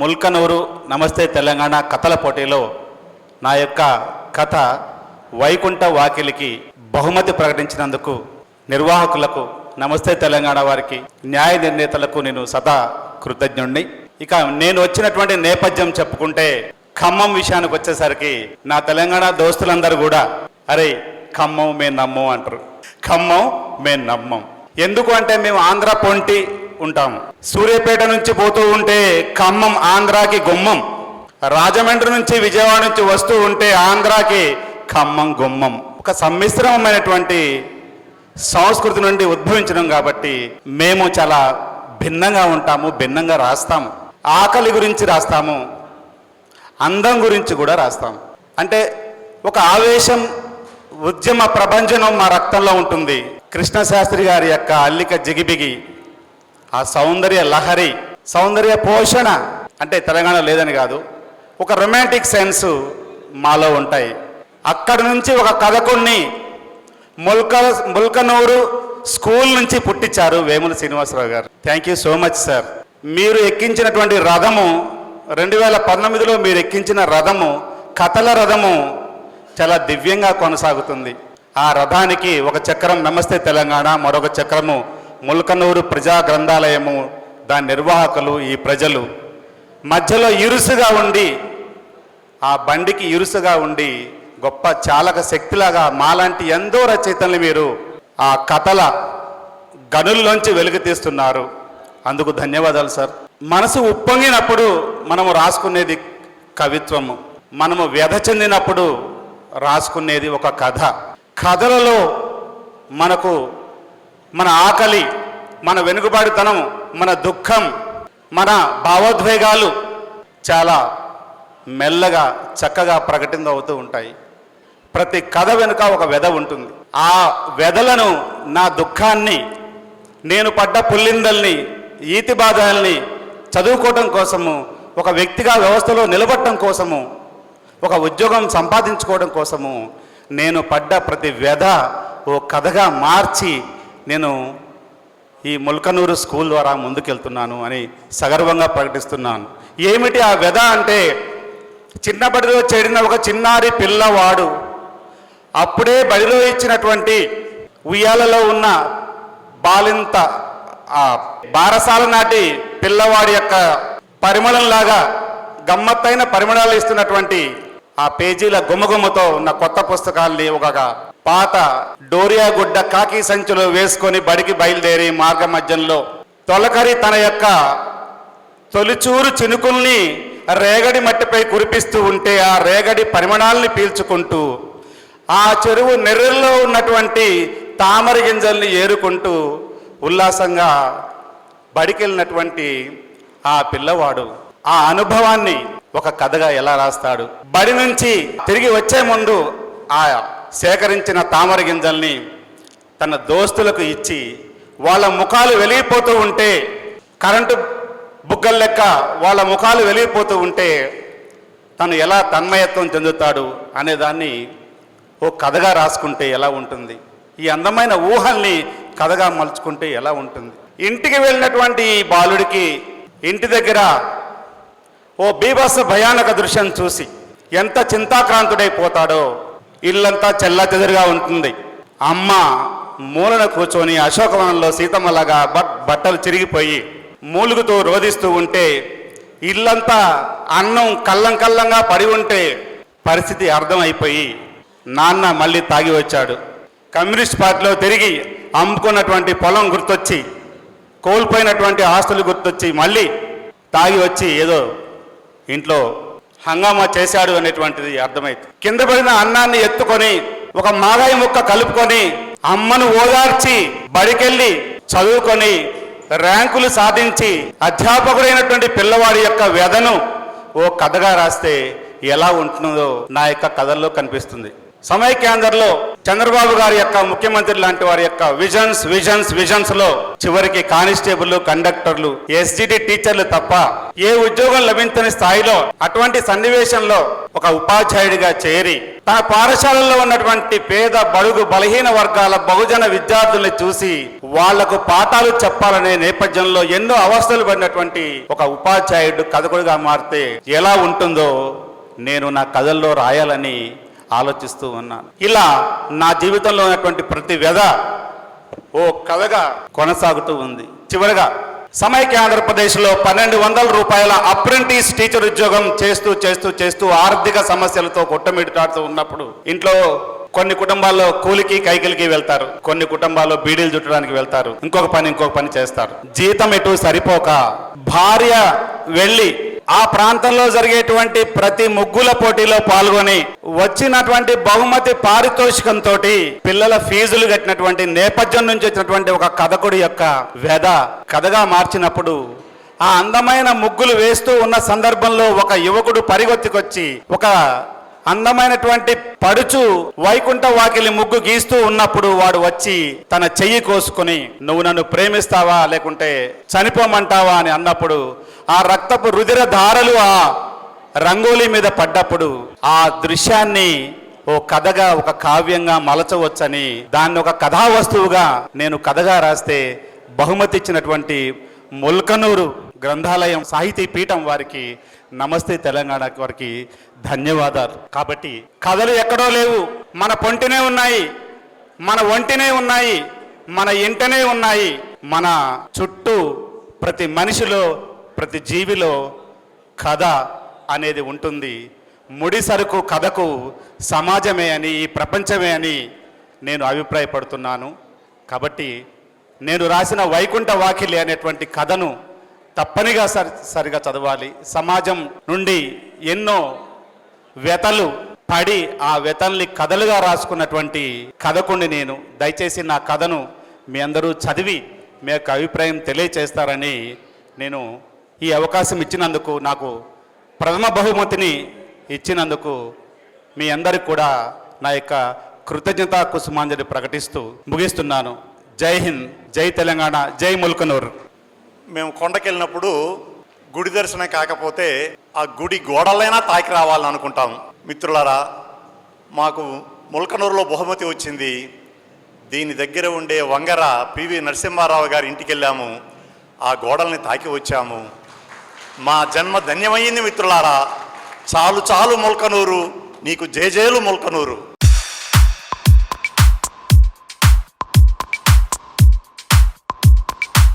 ముల్కనూరు నమస్తే తెలంగాణ కథల పోటీలో నా యొక్క కథ వైకుంఠ వాకిలికి బహుమతి ప్రకటించినందుకు నిర్వాహకులకు నమస్తే తెలంగాణ వారికి న్యాయ నిర్ణేతలకు నేను సదా కృతజ్ఞుణ్ణి. ఇక నేను వచ్చినటువంటి నేపథ్యం చెప్పుకుంటే ఖమ్మం విషయానికి వచ్చేసరికి నా తెలంగాణ దోస్తులందరూ కూడా అరే ఖమ్మం మే నమ్మం అంటారు. ఖమ్మం మే నమ్మం. ఎందుకు అంటే మేము ఆంధ్ర పొంటి ఉంటాం సూర్యాపేట నుంచి పోతూ ఉంటే ఖమ్మం ఆంధ్రాకి గుమ్మం. రాజమండ్రి నుంచి విజయవాడ నుంచి వస్తూ ఉంటే ఆంధ్రాకి ఖమ్మం గుమ్మం. ఒక సమ్మిశ్రమమైనటువంటి సంస్కృతి నుండి ఉద్భవించడం కాబట్టి మేము చాలా భిన్నంగా ఉంటాము భిన్నంగా రాస్తాము. ఆకలి గురించి రాస్తాము అందం గురించి కూడా రాస్తాము. అంటే ఒక ఆవేశం ఉద్యమ ప్రభంజనం మా రక్తంలో ఉంటుంది. కృష్ణశాస్త్రి గారి యొక్క అల్లిక జిగిబిగి ఆ సౌందర్య లహరి సౌందర్య పోషణ అంటే తెలంగాణ లేదని కాదు ఒక రొమాంటిక్ సెన్స్ మాలో ఉంటాయి. అక్కడి నుంచి ఒక కథకుణ్ణి ముల్క ముల్కనూరు స్కూల్ నుంచి పుట్టించారు వేముల శ్రీనివాసరావు గారు. Thank you so much sir మీరు ఎక్కించినటువంటి రథము రెండు వేల పంతొమ్మిదిలో మీరు ఎక్కించిన రథము కథల రథము చాలా దివ్యంగా కొనసాగుతుంది. ఆ రథానికి ఒక చక్రం నమస్తే తెలంగాణ మరొక చక్రము ముల్కనూరు ప్రజా గ్రంథాలయము దాని నిర్వాహకులు ఈ ప్రజలు. మధ్యలో ఇరుసుగా ఉండి ఆ బండికి ఇరుసుగా ఉండి గొప్ప చాలక శక్తిలాగా మాలాంటి ఎంతో రచయితల్ని మీరు ఆ కథల గనుల్లోంచి వెలుగు తీస్తున్నారు. అందుకు ధన్యవాదాలు సార్. మనసు ఉప్పొంగినప్పుడు మనము రాసుకునేది కవిత్వము. మనము వ్యధ చెందినప్పుడు రాసుకునేది ఒక కథ. కథలలో మనకు మన ఆకలి మన వెనుకబాటుతనం మన దుఃఖం మన భావోద్వేగాలు చాలా మెల్లగా చక్కగా ప్రకటింద అవుతూ ఉంటాయి. ప్రతి కథ వెనుక ఒక వెధ ఉంటుంది. ఆ వెధలను నా దుఃఖాన్ని నేను పడ్డ పుల్లిందల్ని ఈతి బాధల్ని చదువుకోవటం కోసము ఒక వ్యక్తిగా వ్యవస్థలో నిలబడటం కోసము ఒక ఉద్యోగం సంపాదించుకోవడం కోసము నేను పడ్డ ప్రతి వ్యధ ఓ కథగా మార్చి నేను ఈ ముల్కనూరు స్కూల్ ద్వారా ముందుకెళ్తున్నాను అని సగర్వంగా ప్రకటిస్తున్నాను. ఏమిటి ఆ వ్యధ అంటే చిన్న బడిలో చేరిన ఒక చిన్నారి పిల్లవాడు అప్పుడే బడిలో ఇచ్చినటువంటి ఉయ్యాలలో ఉన్న బాలింత ఆ బారసాల నాటి పిల్లవాడి యొక్క పరిమళంలాగా గమ్మత్తైన పరిమళాలు ఇస్తున్నటువంటి ఆ పేజీల గుమ్మగుమ్మతో ఉన్న కొత్త పుస్తకాల్ని ఒక పాత డోరియా గుడ్డ కాకి సంచులు వేసుకొని బడికి బయలుదేరి మార్గ మధ్యంలో తొలకరి తన యొక్క తొలిచూరు చినుకుల్ని రేగడి మట్టిపై కురిపిస్తూ ఉంటే ఆ రేగడి పరిమాణాల్ని పీల్చుకుంటూ ఆ చెరువు నెర్రెల్లో ఉన్నటువంటి తామర గింజల్ని ఏరుకుంటూ ఉల్లాసంగా బడికెళ్ళినటువంటి ఆ పిల్లవాడు ఆ అనుభవాన్ని ఒక కథగా ఎలా రాస్తాడు? బడి నుంచి తిరిగి వచ్చే ముందు ఆ సేకరించిన తామర గింజల్ని తన దోస్తులకు ఇచ్చి వాళ్ళ ముఖాలు వెలిగిపోతూ ఉంటే కరెంటు బుగ్గల లెక్క వాళ్ళ ముఖాలు వెలిగిపోతూ ఉంటే తను ఎలా తన్మయత్వం చెందుతాడు అనేదాన్ని ఓ కథగా రాసుకుంటే ఎలా ఉంటుంది. ఈ అందమైన ఊహల్ని కథగా మలుచుకుంటే ఎలా ఉంటుంది. ఇంటికి వెళ్ళినటువంటి ఈ బాలుడికి ఇంటి దగ్గర ఓ బీభత్స భయానక దృశ్యం చూసి ఎంత చింతాక్రాంతుడైపోతాడో ఇల్లంతా చెల్లాచెదురుగా ఉంటుంది. అమ్మ మూలన కూర్చొని అశోకవనంలో సీతమ్మలాగా బట్ బట్టలు చిరిగిపోయి మూలుగుతూ రోధిస్తూ ఉంటే ఇల్లంతా అన్నం కల్లం కల్లంగా పడి ఉంటే పరిస్థితి అర్థమైపోయి నాన్న మళ్ళీ తాగి వచ్చాడు. కమ్యూనిస్ట్ పార్టీలో తిరిగి అమ్ముకున్నటువంటి పొలం గుర్తొచ్చి కోల్పోయినటువంటి ఆస్తులు గుర్తొచ్చి మళ్ళీ తాగి వచ్చి ఏదో ఇంట్లో హంగామా చేశాడు అనేటువంటిది అర్థమైంది. కింద పడిన అన్నాన్ని ఎత్తుకొని ఒక మాగాయి ముక్క కలుపుకొని అమ్మను ఓదార్చి బడికెళ్ళి చదువుకొని ర్యాంకులు సాధించి అధ్యాపకుడైనటువంటి పిల్లవాడి యొక్క వ్యధను ఓ కథగా రాస్తే ఎలా ఉంటుందో నా యొక్క కథల్లో కనిపిస్తుంది. సమయ కేంద్రంలో చంద్రబాబు గారి యొక్క ముఖ్యమంత్రి లాంటి వారి యొక్క విజన్స్ విజన్స్ విజన్స్లో చివరికి కానిస్టేబుల్ కండక్టర్లు ఎస్జిటి టీచర్లు తప్ప ఏ ఉద్యోగం లభించని స్థాయిలో అటువంటి సన్నివేశంలో ఒక ఉపాధ్యాయుడిగా చేరి తన పాఠశాలలో ఉన్నటువంటి పేద బడుగు బలహీన వర్గాల బహుజన విద్యార్థుల్ని చూసి వాళ్ళకు పాఠాలు చెప్పాలనే నేపథ్యంలో ఎన్నో అవస్థలు పడినటువంటి ఒక ఉపాధ్యాయుడు కథకుడిగా మారితే ఎలా ఉంటుందో నేను నా కథల్లో రాయాలని ఆలోచిస్తూ ఉన్నాను ఇలా నా జీవితంలో ఉన్నటువంటి ప్రతి వ్యధ ఓ కథగా కొనసాగుతూ ఉంది. చివరగా సమైక్య ఆంధ్రప్రదేశ్లో పన్నెండు వందల రూపాయల అప్రెంటిస్ టీచర్ ఉద్యోగం చేస్తూ చేస్తూ చేస్తూ ఆర్థిక సమస్యలతో కొట్టమిటాడుతూ ఉన్నప్పుడు ఇంట్లో కొన్ని కుటుంబాల్లో కూలికి కైకిలికి వెళ్తారు. కొన్ని కుటుంబాల్లో బీడీలు చుట్టడానికి వెళ్తారు. ఇంకొక పని ఇంకొక పని చేస్తారు. జీతం ఎటు సరిపోక భార్య వెళ్ళి ఆ ప్రాంతంలో జరిగేటువంటి ప్రతి ముగ్గుల పోటీలో పాల్గొని వచ్చినటువంటి బహుమతి పారితోషికంతో పిల్లల ఫీజులు కట్టినటువంటి నేపథ్యం నుంచి వచ్చినటువంటి ఒక కథకుడి యొక్క వ్యధ కథగా మార్చినప్పుడు ఆ అందమైన ముగ్గులు వేస్తూ ఉన్న సందర్భంలో ఒక యువకుడు పరిగొత్తికొచ్చి ఒక అందమైనటువంటి పడుచు వైకుంఠ వాకిలి ముగ్గు గీస్తూ ఉన్నప్పుడు వాడు వచ్చి తన చెయ్యి కోసుకొని నువ్వు నన్ను ప్రేమిస్తావా లేకుంటే చనిపోమంటావా? అని అన్నప్పుడు ఆ రక్తపు రుదిర ధారలు ఆ రంగోలీ మీద పడ్డప్పుడు ఆ దృశ్యాన్ని ఓ కథగా ఒక కావ్యంగా మలచవచ్చని దాన్ని ఒక కథా వస్తువుగా నేను కథగా రాస్తే బహుమతి ఇచ్చినటువంటి ముల్కనూరు గ్రంథాలయం సాహితీ పీఠం వారికి నమస్తే తెలంగాణ వారికి ధన్యవాదాలు. కాబట్టి కథలు ఎక్కడో లేవు. మన పొంటినే ఉన్నాయి. మన ఒంటినే ఉన్నాయి. మన ఇంటనే ఉన్నాయి. మన చుట్టూ ప్రతి మనిషిలో ప్రతి జీవిలో కథ అనేది ఉంటుంది. ముడి సరుకు కథకు సమాజమే అని ఈ ప్రపంచమే అని నేను అభిప్రాయపడుతున్నాను. కాబట్టి నేను రాసిన వైకుంఠ వాకిలి అనేటువంటి కథను తప్పనిగా సరి సరిగా చదవాలి. సమాజం నుండి ఎన్నో వ్యతలు పడి ఆ వ్యతల్ని కథలుగా రాసుకున్నటువంటి కథకుండి నేను. దయచేసి నా కథను మీ అందరూ చదివి మీ యొక్క అభిప్రాయం తెలియచేస్తారని నేను ఈ అవకాశం ఇచ్చినందుకు నాకు ప్రథమ బహుమతిని ఇచ్చినందుకు మీ అందరికి కూడా నా యొక్క కృతజ్ఞతా కుసుమాంజలి ప్రకటిస్తూ ముగిస్తున్నాను. జై హింద్ జై తెలంగాణ జై ముల్కనూర్. మేము కొండకెళ్ళినప్పుడు గుడి దర్శనం కాకపోతే ఆ గుడి గోడలైనా తాకి రావాలని అనుకుంటాం. మిత్రులారా మాకు ముల్కనూరులో బహుమతి వచ్చింది. దీని దగ్గర ఉండే వంగర పివి నరసింహారావు గారి ఇంటికి వెళ్ళాము ఆ గోడల్ని తాకి వచ్చాము. మా జన్మ ధన్యమైంది మిత్రులారా. చాలు చాలు ముల్కనూరు. నీకు జేజేలు ముల్కనూరు.